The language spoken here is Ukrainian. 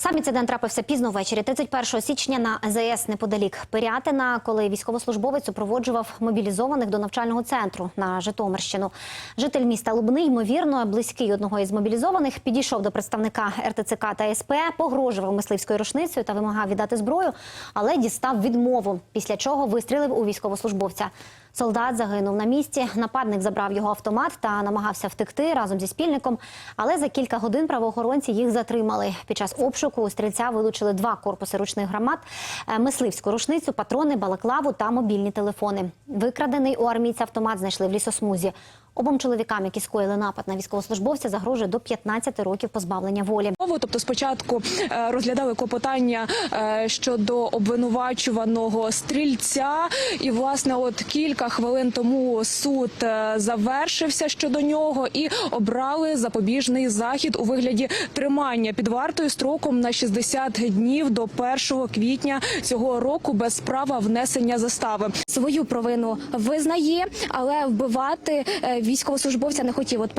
Сам інцидент трапився пізно ввечері, 31 січня на АЗС неподалік Пирятина, коли військовослужбовець супроводжував мобілізованих до навчального центру на Житомирщину. Житель міста Лубни, ймовірно, близький одного із мобілізованих, підійшов до представника РТЦК та СП, погрожував мисливською рушницею та вимагав віддати зброю, але дістав відмову. Після чого вистрілив у військовослужбовця. Солдат загинув на місці. Нападник забрав його автомат та намагався втекти разом зі спільником. Але за кілька годин правоохоронці їх затримали. Під час обшуку у стрільця вилучили два корпуси ручних гармат, е, мисливську рушницю, патрони, балаклаву та мобільні телефони. Викрадений у армійця автомат знайшли в лісосмузі. Обом чоловікам, які скоїли напад на військовослужбовця, загрожує до 15 років позбавлення волі. Мову, Тобто, спочатку е, розглядали клопотання е, щодо обвинувачуваного стрільця, і власне, от кілька хвилин тому суд е, завершився щодо нього і обрали запобіжний захід у вигляді тримання під вартою строком на 60 днів до 1 квітня цього року без права внесення застави. свою провину визнає, але вбивати військовослужбовця не хотів. От